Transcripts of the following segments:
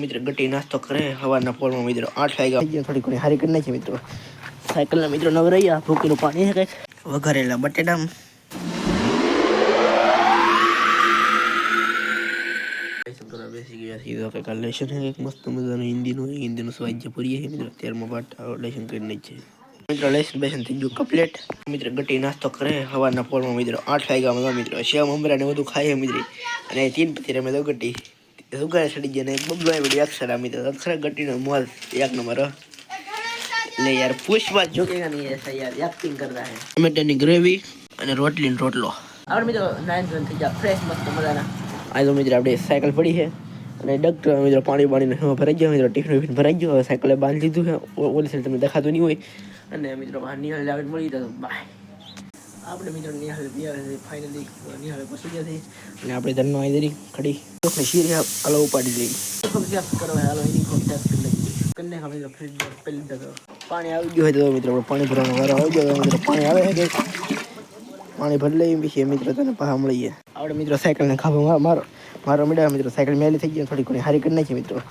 મિત્ર ગટી નાસ્તો કરે, હવારના પોળમાં મિત્રો આઠ વાગ્યા થોડી ઘણી હારી કરી નાખી મિત્રો. સાયકલના મિત્રો નવરૈયા ભૂકીનું પાણી છે કંઈક. વઘારેલા બટેટા લેસન છે મસ્ત મજાનું હિન્દીનું હિન્દીનું સ્વાધ્ય પૂરીએ છે મિત્રો. ત્યારમાં પાઠ લેશન કરીને છે મિત્રો લેશન બેસન થઈ ગયું કપલેટ મિત્ર ગટી નાસ્તો કરે, હવારના પોળમાં મિત્રો આઠ વાગ્યામાં મિત્રો શ્યામ અમરાને બધું ખાઈએ મિત્રો. અને તીન પછી રમે તો ગટી. ઉગાડે ચડી ગયા ને બબલો એવડી અક્ષર આમી તો અક્ષર ગટીનો મોલ એક નંબર લે યાર પુષ્પા જોકેગા નહીં એસા યાર એક્ટિંગ કરતા હે. ટમેટાની ગ્રેવી અને રોટલીનો રોટલો. આપણે મિત્રો નાઇન જોઈન થઈ ગયા ફ્રેશ મસ્ત મજાના. આજે મિત્રો આપણે સાયકલ પડી છે. અને ડૉક્ટર મિત્રો પાણી પાણીને ભરાઈ ગયા મિત્રો ટિફિન વિફિન ભરાઈ ગયો સાયકલે બાંધી દીધું છે. ઓલી સાઈડ તમને દેખાતું નહીં હોય. અને મિત્રો નીકળી આવીને મળી જતો બાય આપણે મિત્રો નિહાળ બી ફાઇનલી નિહાળ પહોંચી ગયા છે અને આપણે ધનનો આવી દરી ખડી. ચોખને શીરે હાલો ઉપાડી લઈ. હાલો, એની ટેસ્ટ કરી તો પાણી આવી ગયું હોય તો મિત્રો આપણે પાણી ભરવાનો વારો આવી ગયો મિત્રો પાણી આવે છે પાણી ભરી લઈએ પછી મિત્રો તને પાછા મળીએ. આપણે મિત્રો સાયકલને ખાવા મારો મારો મીડા મિત્રો સાયકલ મેલી થઈ ગઈ થોડી ઘણી હારી કરી નાખી મિત્રો.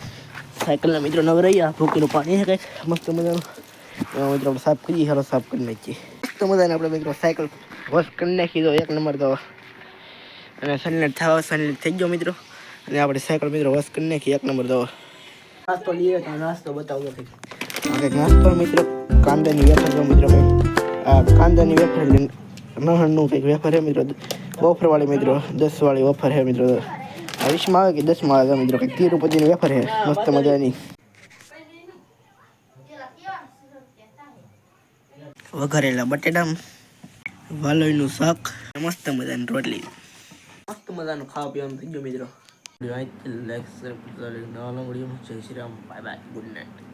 સાયકલના મિત્રો નવરૈયા. ભૂકીનું પાણી છે કંઈક. મસ્ત મજાનું. મિત્રો આપણે સાફ કરીએ. હાલો, સાફ કરી નાખીએ. મસ્ત મજાને આપણે મિત્રો સાયકલ વોશ કરી નાખી દો, એક નંબર તો. અને સનલાઇટ થવા સનલાઇટ થઈ ગયો મિત્રો. અને આપણે સાયકલ મિત્રો વોશ કરી નાખી, એક નંબર તો. નાસ્તો લઈએ, તો નાસ્તો બતાવો કંઈક નાસ્તો મિત્રો, કાંદાની વેફર જો મિત્રો આ કાંદાની વેફર લઈને નહણનું કંઈક વેફર હે મિત્રો. ઓફરવાળી મિત્રો, દસવાળી ઓફર હે મિત્રો. વીસમાં આવે કે દસમાં આવે મિત્રો? કંઈક તીર ઉપરની વેફર હે મસ્ત મજાની. વઘારેલા બટેટા વાલોઈનું શાક મસ્ત મજાની રોટલી. મસ્ત મજાનું ખાવા પીવાનું થઈ ગયું મિત્રો. લાઈક નવા જય Shri Ram. Bye bye good night